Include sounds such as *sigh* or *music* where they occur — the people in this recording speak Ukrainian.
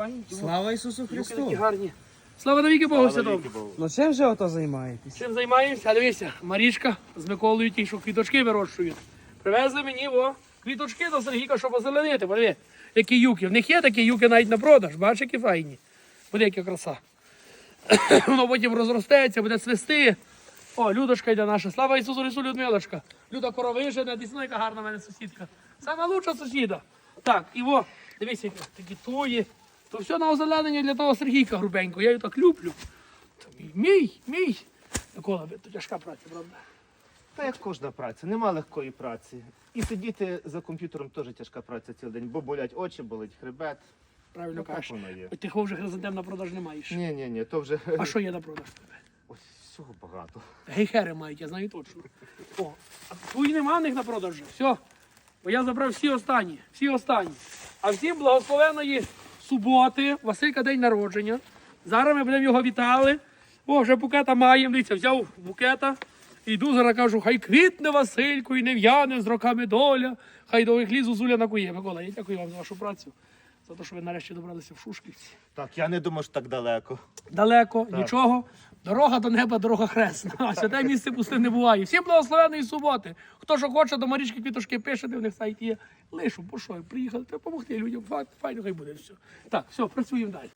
файні. Слава Ісусу такі Христу! гарні. Слава навіки Богу Святому. Ну чим же ото займаєтесь? Чим займаємося? Дивися, Марічка з Миколою ті, що квіточки вирощують. Привезли мені о, квіточки до Сергійка, щоб озеленити. Подиви, які юки. В них є такі юки навіть на продаж. Бачиш, які файні. Буде яка краса. *coughs* Воно потім розростеться, буде цвісти. О, Людочка йде наша. Слава Ісусу Христу, Людмилочка. Люда коровижена, дійсно, яка гарна в мене сусідка. Сама лучша сусіда. Так, і во, які такі твої. То все на озеленення для того Сергійка грубенько. Я її так люблю. Це мій, мій, мій. Микола, то тяжка праця, правда? Та як кожна праця, нема легкої праці. І сидіти за комп'ютером теж тяжка праця цілий день, бо болять очі, болить хребет. Правильно Ну, кажеш. воно є. Ти вже хризантем на продаж не маєш. Ні, ні, ні, то вже А що є на продаж? тебе? ось всього багато. Гейхери мають, я знаю точно. О, а твої нема в них на продаж. Все. Бо я забрав всі останні. Всі останні. А всім благословеної суботи, Василька день народження. Зараз ми будемо його вітали. О, вже букета маємо. Дивіться, взяв букета. І йду зараз кажу, хай квітне Василько і не в'яне з роками доля, хай довгих лізу зуля накує. Микола, я дякую вам за вашу працю, за те, що ви нарешті добралися в Шушківці. Так, я не думав, що так далеко. Далеко, нічого. Дорога до неба, дорога хресна. А святе місце пусте не буває. Всім благословеної суботи. Хто що хоче, до Марічки Квіточки пише, де в них сайт є. Лишу, бо що, приїхали, треба допомогти людям. Файно, хай буде все. Так, все, працюємо далі.